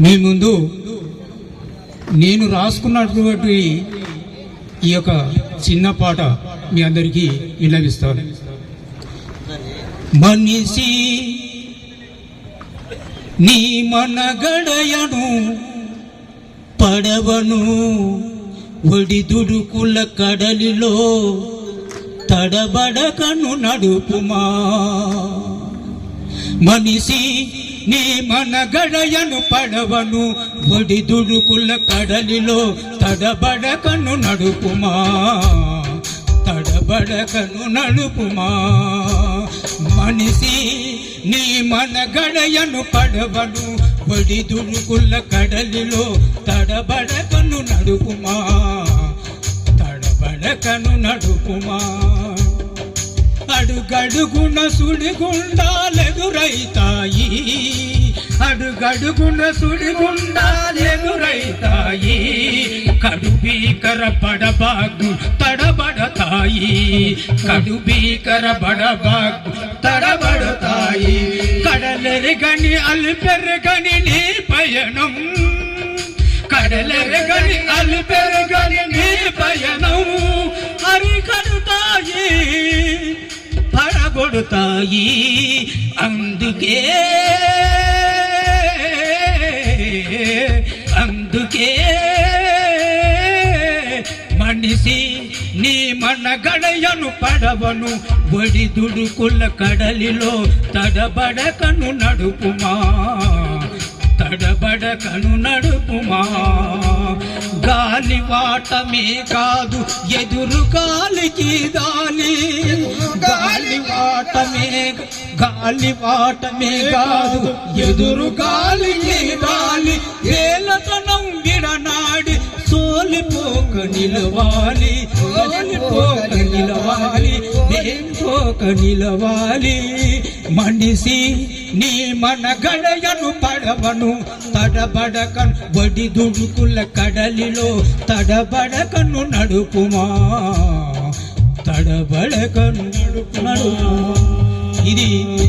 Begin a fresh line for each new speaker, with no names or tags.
మీ ముందు నేను రాసుకున్నటువంటి ఈ యొక్క చిన్న పాట మీ అందరికీ విన్నవిస్తాను. మనిషి నీ మనగడయను పడవను ఒడిదుడుకుల కడలిలో తడబడకను నడుపుమా? మనిషి నీ మనగడయను పడవను ఒడిదుడుకుల కడలిలో తడబడకను నడుపుమా తడబడకను నడుపుమా. మనిషి నీ మనగడయను పడవను ఒడిదుడుకుల కడలిలో తడబడకను నడుపుమా తడబడకను నడుపుమా. అడుగడుగున సుడిగుండాలెదురైతాయి. అడుగడుగున సుడిగుండాలెదురైతాయి. కడు భీకర పడబాగు తడబడతాయి. కడు భీకర పడబాగు తడబడతాయి. కడలెరగని అల్పెరగని నీ పయనం. కడలెరగని అల్పెరగని నీ పయనం. కొడతాయి. అందుకే అందుకే మనిషి నీ మన గడయను పడవను. ఒడి దుడుకుల కడలిలో తడబడకను నడుపుమా? తడబడకను నడుపుమా? గాలి వాటమే కాదు ఎదురు గాలికి దాలి గాలి వాటమే గాలి వాటమే కాదు ఎదురు గాలికి దాలి వేలతనం విడనాడి సోలిపోక నిలవాలి సోలిపోక నిలవాలి పోక నిలవాలి మనిషి నీ మన గడయను పడవను తడబడకను వడి దుడుకుల కడలిలో తడబడకను నడుపుమా తడబడకను నడుపు నడుపుమా ఇది